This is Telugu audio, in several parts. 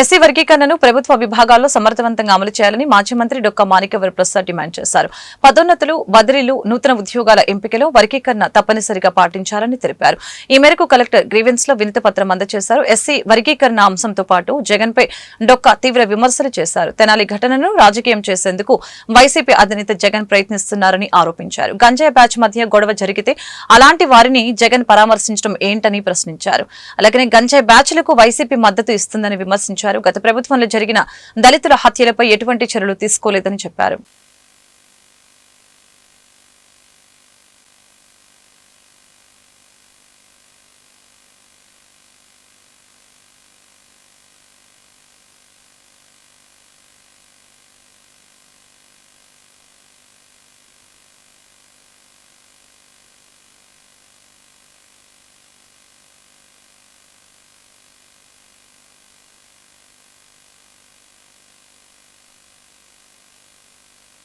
ఎస్సీ వర్గీకరణను ప్రభుత్వ విభాగాల్లో సమర్థవంతంగా అమలు చేయాలని మాజీ మంత్రి డొక్క మాణికవర్ ప్రసాద్ డిమాండ్ చేశారు. పదోన్నతులు బదిలీలు నూతన ఉద్యోగాల ఎంపికలో వర్గీకరణ తప్పనిసరిగా పాటించాలని తెలిపారు. ఈ మేరకు కలెక్టర్ గ్రీవెన్స్లో వినతి పత్రం అందజేశారు. ఎస్సీ వర్గీకరణ అంశంతో పాటు జగన్ పై డొక్క తీవ్ర విమర్శలు చేశారు. తెనాలి ఘటనను రాజకీయం చేసేందుకు వైసీపీ అధినేత జగన్ ప్రయత్నిస్తున్నారని ఆరోపించారు. గంజాయి బ్యాచ్ మధ్య గొడవ జరిగితే అలాంటి వారిని జగన్ పరామర్శించడం ఏంటని ప్రశ్నించారు. అలాగనే గంజాయి బ్యాచ్లకు వైసీపీ మద్దతు ఇస్తుందని విమర్శించారు. గత ప్రభుత్వంలో జరిగిన దళితుల హత్యలపై ఎటువంటి చర్యలు తీసుకోలేదని చెప్పారు.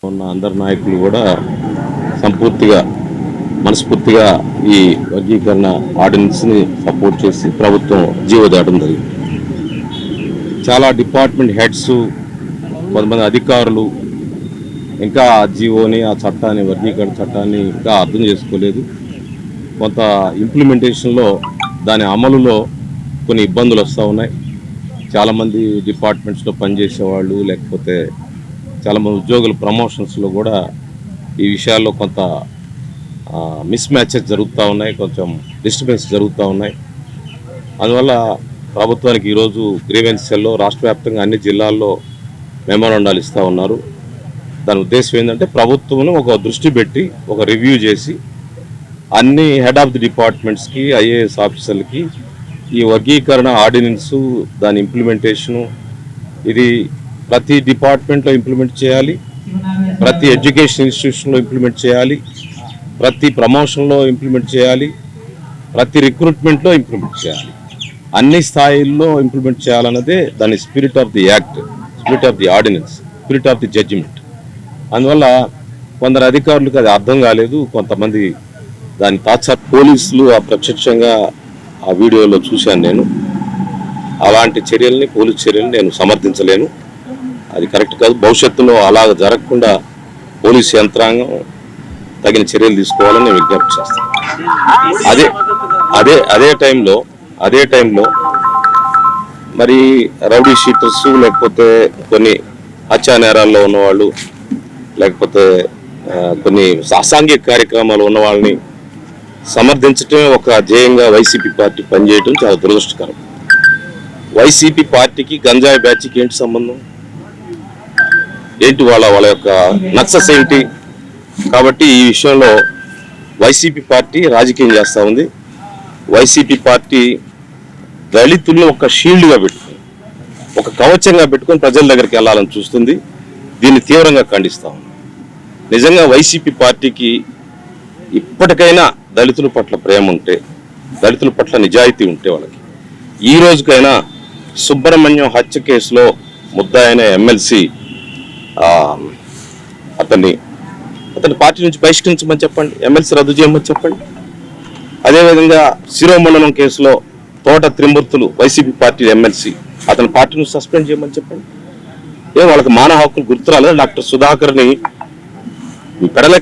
ఉన్న అందరు నాయకులు కూడా సంపూర్తిగా మనస్ఫూర్తిగా ఈ వర్గీకరణ ఆర్డినెన్స్ని సపోర్ట్ చేసి ప్రభుత్వం జీవో దాటం జరిగింది. చాలా డిపార్ట్మెంట్ హెడ్స్ కొంతమంది అధికారులు ఇంకా ఆ జీవోని ఆ చట్టాన్ని వర్గీకరణ చట్టాన్ని ఇంకా అర్థం చేసుకోలేదు. కొంత ఇంప్లిమెంటేషన్లో దాని అమలులో కొన్ని ఇబ్బందులు వస్తూ ఉన్నాయి. చాలామంది డిపార్ట్మెంట్స్లో పనిచేసేవాళ్ళు లేకపోతే చాలామంది ఉద్యోగుల ప్రమోషన్స్లో కూడా ఈ విషయాల్లో కొంత మిస్ మ్యాచెస్ జరుగుతూ ఉన్నాయి కొంచెం డిస్టర్బెన్స్ జరుగుతూ ఉన్నాయి. అందువల్ల ప్రభుత్వానికి ఈరోజు గ్రీవెన్సెల్లో రాష్ట్ర వ్యాప్తంగా అన్ని జిల్లాల్లో మెమోరాండాలు ఇస్తూ ఉన్నారు. దాని ఉద్దేశం ఏంటంటే ప్రభుత్వం ఒక దృష్టి పెట్టి ఒక రివ్యూ చేసి అన్ని హెడ్ ఆఫ్ ది డిపార్ట్మెంట్స్కి ఐఏఎస్ ఆఫీసర్లకి ఈ వర్గీకరణ ఆర్డినెన్సు దాని ఇంప్లిమెంటేషను ఇది ప్రతి డిపార్ట్మెంట్లో ఇంప్లిమెంట్ చేయాలి ప్రతి ఎడ్యుకేషన్ ఇన్స్టిట్యూషన్లో ఇంప్లిమెంట్ చేయాలి ప్రతి ప్రమోషన్లో ఇంప్లిమెంట్ చేయాలి ప్రతి రిక్రూట్మెంట్లో ఇంప్లిమెంట్ చేయాలి. అన్ని స్థాయిల్లో ఇంప్లిమెంట్ చేయాలన్నదే దాని spirit of the act spirit of the ordinance spirit of the judgement. అందువల్ల కొందరు అధికారులకు అది అర్థం కాలేదు కొంతమంది దాని తాత్సా పోలీసులు ప్రత్యక్షంగా ఆ వీడియోలో చూశాను నేను. అలాంటి చర్యల్ని పోలీస్ చర్యల్ని నేను సమర్థించలేను. అది కరెక్ట్ కాదు. భవిష్యత్తులో అలా జరగకుండా పోలీస్ యంత్రాంగం తగిన చర్యలు తీసుకోవాలని నేను విజ్ఞప్తి చేస్తాను. అదే అదే అదే టైంలో అదే టైంలో మరి రౌడీ షీటర్స్ లేకపోతే కొన్ని హత్యా నేరాల్లో ఉన్నవాళ్ళు లేకపోతే కొన్ని అసాంఘిక కార్యక్రమాలు ఉన్న వాళ్ళని సమర్థించటమే ఒక ధ్యేయంగా వైసీపీ పార్టీ పనిచేయటం చాలా దురదృష్టకరం. వైసీపీ పార్టీకి గంజాయి బ్యాచ్కి ఏంటి సంబంధం? ఏంటి వాళ్ళ వాళ్ళ యొక్క నక్సెస్ ఏంటి? కాబట్టి ఈ విషయంలో వైసీపీ పార్టీ రాజకీయం చేస్తూ ఉంది. వైసీపీ పార్టీ దళితుల్ని ఒక షీల్డ్గా పెట్టుకుని ఒక కవచంగా పెట్టుకొని ప్రజల దగ్గరికి వెళ్ళాలని చూస్తుంది. దీన్ని తీవ్రంగా ఖండిస్తూ ఉంది. నిజంగా వైసీపీ పార్టీకి ఇప్పటికైనా దళితుల పట్ల ప్రేమ ఉంటే దళితుల పట్ల నిజాయితీ ఉంటే వాళ్ళకి. ఈ రోజుకైనా సుబ్రహ్మణ్యం హత్య కేసులో ముద్దాయన ఎమ్మెల్సీ అతన్ని అతని పార్టీ నుంచి బహిష్కరించమని చెప్పండి ఎమ్మెల్సీ రద్దు చేయమని చెప్పండి. అదేవిధంగా శిరోమండలం కేసులో Thota Trimurthulu YCP party MLC అతని పార్టీ నుంచి సస్పెండ్ చేయమని చెప్పండి. ఏ వాళ్ళకి మానవ హక్కులు గుర్తురాలేదు? డాక్టర్ సుధాకర్ని పెడల